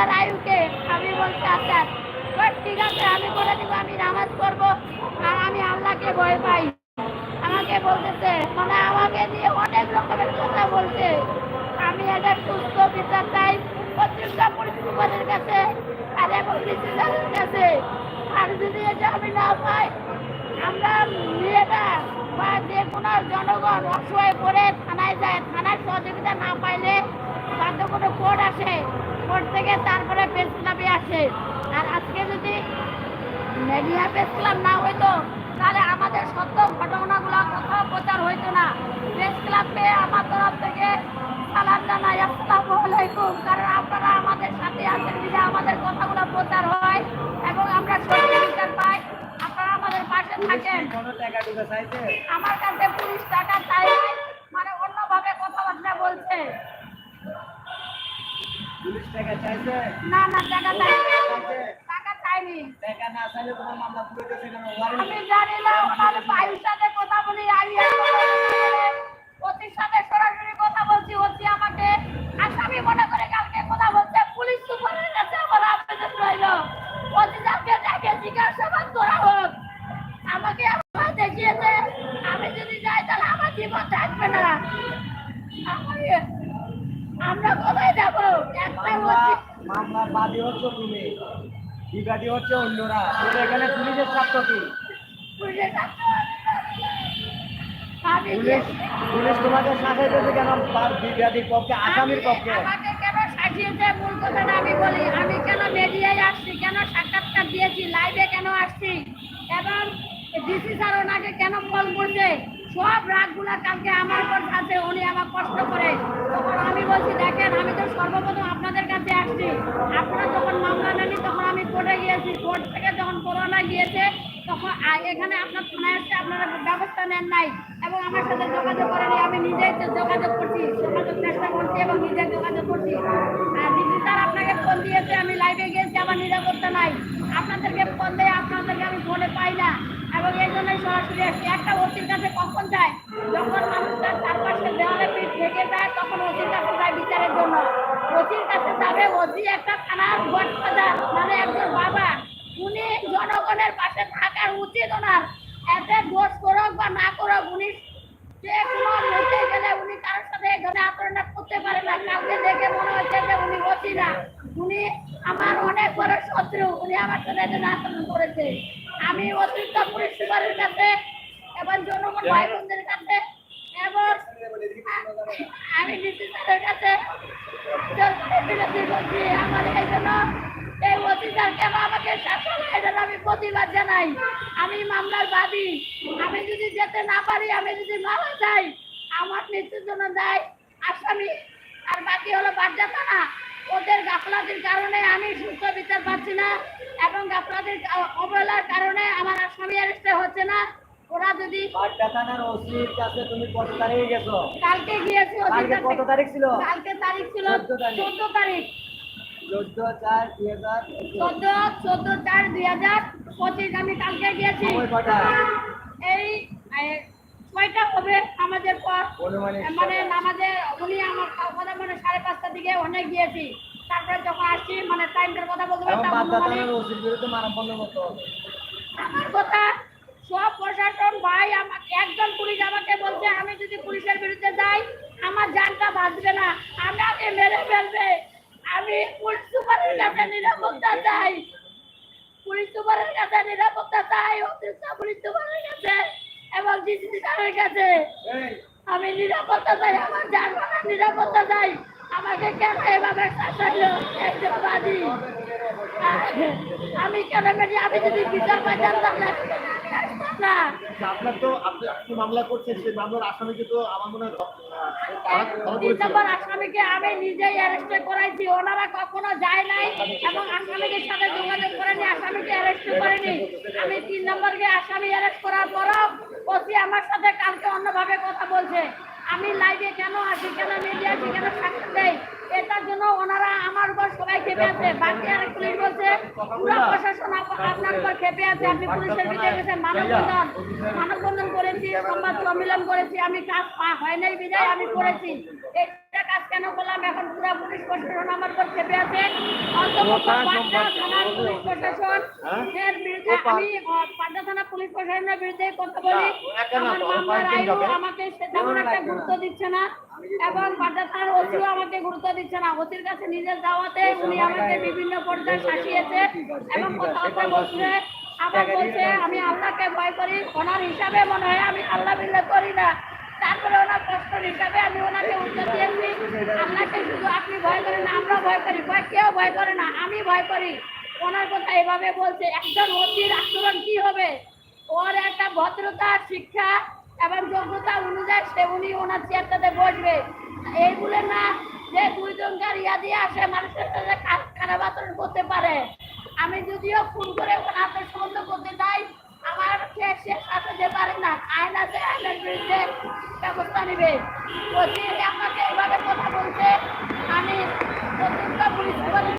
আপনার আয়ুকে আমি বলছি আচ্ছা ঠিক আছে, আমি করে দিব, আমি নামাজ পড়ব আর আমি আল্লাহকে ভয় পাই। আমাকে বলতেছে মানে আমাকে দিয়ে অনেক রকমের কথা বলছে। আমি একটা সুস্থ বিচার চাই প্রত্যেকটা পরিস্থিতির কাছে আর এবং ডিসিশনের কাছে। আর যদি এটা আমি না পাই, আমরা মেয়েরা বা যে কোনো জনগণ অসহায় পড়ে থানায় যায়, থানার সহযোগিতা না পাইলে বাধ্য কোনো কোর্ট আসে কোর্ট থেকে তারপরে প্রেস ক্লাবে আসে। আর আজকে যদি মিডিয়া প্রেস ক্লাব না হইতো তাহলে আমাদের সত্য ঘটনাগুলো কোথাও প্রচার হইতো না। প্রেস ক্লাবে আমার তরফ থেকে সালাম জানাই আসসালামু আলাইকুম। কারণ আপনারা আমাদের সাথে আছেন যে আমাদের কথাগুলো প্রচার হয় এবং আমরা সত্যি বিচার পাই। আপনারা আমাদের পাশে থাকেন। আমার কাছে পুলিশ টাকা চাই মানে অন্যভাবে কথাবার্তা বলছে। টাকা চাইছে? না না টাকা চাই টাকা চাইনি। টাকা না চাইলে তোমার মামলা পুরো গেছে কেন আমি জানি না ওনার ভাইয়ের সাথে কথা বলি আমি ওতির সাথে সরাসরি কথা বলছি ওতি আমাকে আসামি মনে করে কালকে কথা বলছে পুলিশ সুপারের কাছে আমার আবেদন রইল। ওতি যাকে ডেকে জিজ্ঞাসাবাদ করা হোক আমাকে আমার দেখিয়েছে আমি যদি যাই তাহলে আমার জীবন থাকবে না। আমরা কোথায় যাব একটা মামলা ওতি মামলার বাদী হচ্ছে তুমি। বিবাদী হচ্ছে অন্যরা। তোর এখানে পুলিশের ছাত্র কি? পুলিশের কাছে আমি পুলিশ পুলিশ তোমাকে শাসাইতেছে কেন? বিবাদীর পক্ষে আসামির পক্ষে। সাজিয়েছে মূল কথাটা আমি বলি আমি কেন মিডিয়ায় আসছি? কেন সাক্ষাৎকার দিয়েছি? লাইভে কেন আসছি? এবং ডিসি স্যার ওনাকে কেন ফোন করছে? সব রাগগুলা কালকে আমার উপর আছে, উনি আমার কষ্ট করে। তখন আমি বলছি, দেখেন, আমি তো সর্বপ্রথম আপনাদের কাছে আসছি। আপনারা যখন মামলা নেননি, তখন আমি কোর্টে গিয়েছি। কোর্ট থেকে যখন করোনা গিয়েছে, তখন এখানে আপনার থানায় আসছে আপনারা ব্যবস্থা নেন নাই এবং আমার সাথে যোগাযোগ করেনি আমি নিজেই তো যোগাযোগ করছি, যোগাযোগ চেষ্টা করছি এবং নিজে যোগাযোগ করছি। আর দিদি স্যার আপনাকে ফোন দিয়েছে, আমি লাইভে গিয়েছি, আমার নিরাপত্তা নাই। আপনাদেরকে ফোন দিয়ে আপনাদেরকে আমি ফোনে পাই না। এবং এই জন্যই সরাসরি আসছি একটা ওসির কাছে কখন যায়? যখন মানুষটার চারপাশে দেওয়ালে পিঠ থেকে যায় তখন ওসির কাছে যায় বিচারের জন্য। ওসির কাছে যাবে, ওসি একটা থানার গডফাদার মানে একজন বাবা। উনি জনগণের পাশে থাকার উচিত ওনার। এতে দোষ করুক বা না করুক, উনি যে কোনো মতে গেলে উনি কারোর সাথে ধরনের আচরণটা করতে পারে না। কাউকে দেখে মনে হচ্ছে যে উনি অতি না। উনি আমার অনেক বড় শত্রু, উনি আমার সাথে আচরণ করেছে। আমি অতিরিক্ত পুলিশ সুপারের কাছে এবং জনগণ ভাই বোনদের কাছে এবং আমি ডিসি স্যারের কাছে করছি। আমার এই জন্য এই কেন আমাকে শাসন আমি প্রতিবাদ জানাই। আমি মামলার বাদী। আমি যদি যেতে না পারি আমি যদি মারা যাই আমার মৃত্যুর জন্য দেয় আসামি। আর বাকি হলো বাদ বাধ্যতা না ওদের গাফলাতির কারণে আমি সুস্থ বিচার পাচ্ছি না এবং গাফলাতির অবহেলার কারণে আমার আসামি অ্যারেস্টে হচ্ছে না। ওরা যদি থানার ওসির কাছে তুমি কত তারিখে গেছো? কালকে গিয়েছি কালকে কত তারিখ ছিল? কালকে তারিখ ছিল 14 তারিখ। চোদ্দ তারিখ। চার আমি কালকে গিয়েছি। এই এ, ছয়টা হবে আমাদের পর। মানে আমাদের উনি আমার কথা মানে সাড়ে পাঁচটার দিকে অনেক গিয়েছি। তারপরে যখন আসছি মানে টাইমটার কথা বলতে হবে। আমার কথা সব প্রশাসন ভাই আমাকে একজন পুলিশ আমাকে বলছে আমি যদি পুলিশের বিরুদ্ধে যাই আমার জানটা বাঁচবে না। আমাকে মেরে ফেলবে। আমি পুলিশ সুপারের কাছে নিরাপত্তা চাই। পুলিশ সুপারের কাছে নিরাপত্তা চাই অতিরিক্ত পুলিশ সুপারের কাছে। কাছে আমি নিরাপত্তা চাই আমার জানমানের নিরাপত্তা চাই আমাকে কেন এভাবে শাসাইলো একজন বাদী আমি কেন মেরে আমি যদি বিচার পাই জানতাম না না আপনার তো আপনি আপনি মামলা করছেন সেই মামলার আসামিকে তো আমার মনে হয় আসামিকে আমি নিজেই অ্যারেস্ট করাইছি ওনারা কখনো যায় নাই এবং আসামিদের সাথে যোগাযোগ করেনি আসামিকে অ্যারেস্ট করেনি। আমি তিন নম্বরকে আসামি অ্যারেস্ট করার পরও ওসি আমার সাথে কালকে অন্যভাবে কথা বলছে। আমি লাইভে কেন আসি কেন মিডিয়া কেন সাক্ষী দেই এটার জন্য ওনারা আমার উপর সবাই খেপে আছে। বাকি আরেক পুলিশ বলছে পুরো প্রশাসন আপনার উপর খেপে আছে। আপনি পুলিশের ভিতরে গেছেন মানববন্ধন মানববন্ধন করেছি সংবাদ সম্মেলন করেছি আমি কাজ পা হয় নাই বিদায় আমি করেছি। এটা কাজ কেন করলাম? এখন পুরো পুলিশ প্রশাসন আমার উপর খেপে আছে। অন্তত পাঁচটা থানার পুলিশ প্রশাসন এর বিরুদ্ধে আমি আহ, থানা পুলিশ প্রশাসনের বিরুদ্ধে কথা বলি। আমার মামলার আইনও আমাকে তেমন একটা গুরুত্ব দিচ্ছে না। এবং পাঁচটা থানার ওসিও আমাকে গুরুত্ব দিচ্ছে না। ওসির কাছে নিজের দাওয়াতে উনি আমাকে বিভিন্ন পর্যায়ে শাসিয়েছে এবং কথাবার্তা বলছে আবার বলছে আমি আল্লাহকে ভয় করি। ওনার হিসাবে মনে হয় আমি আল্লাহ বিল্লাহ করি না। তারপরে ওনার প্রশ্ন হিসাবে আমি ওনাকে উত্তর দিয়েছি আল্লাহকে শুধু আপনি ভয় করেন না আমরা ভয় করি। ভয় কেউ ভয় করে না আমি ভয় করি। ওনার কথা এভাবে বলছে একজন অতির আচরণ কি হবে? ওর একটা ভদ্রতা, শিক্ষা এবং যোগ্যতা অনুযায়ী সে উনি ওনার চেয়ারটাতে বসবে। এইগুলো না যে দুইজনকার ইয়া দিয়ে আসে, মানুষের সাথে খারাপ আচরণ করতে পারে। আমি যদিও ফোন করে ওনাদের সম্বন্ধ করতে চাই, আমার সে সে সাথে পারে না, আইন আছে, আইনের বিরুদ্ধে ব্যবস্থা নিবে।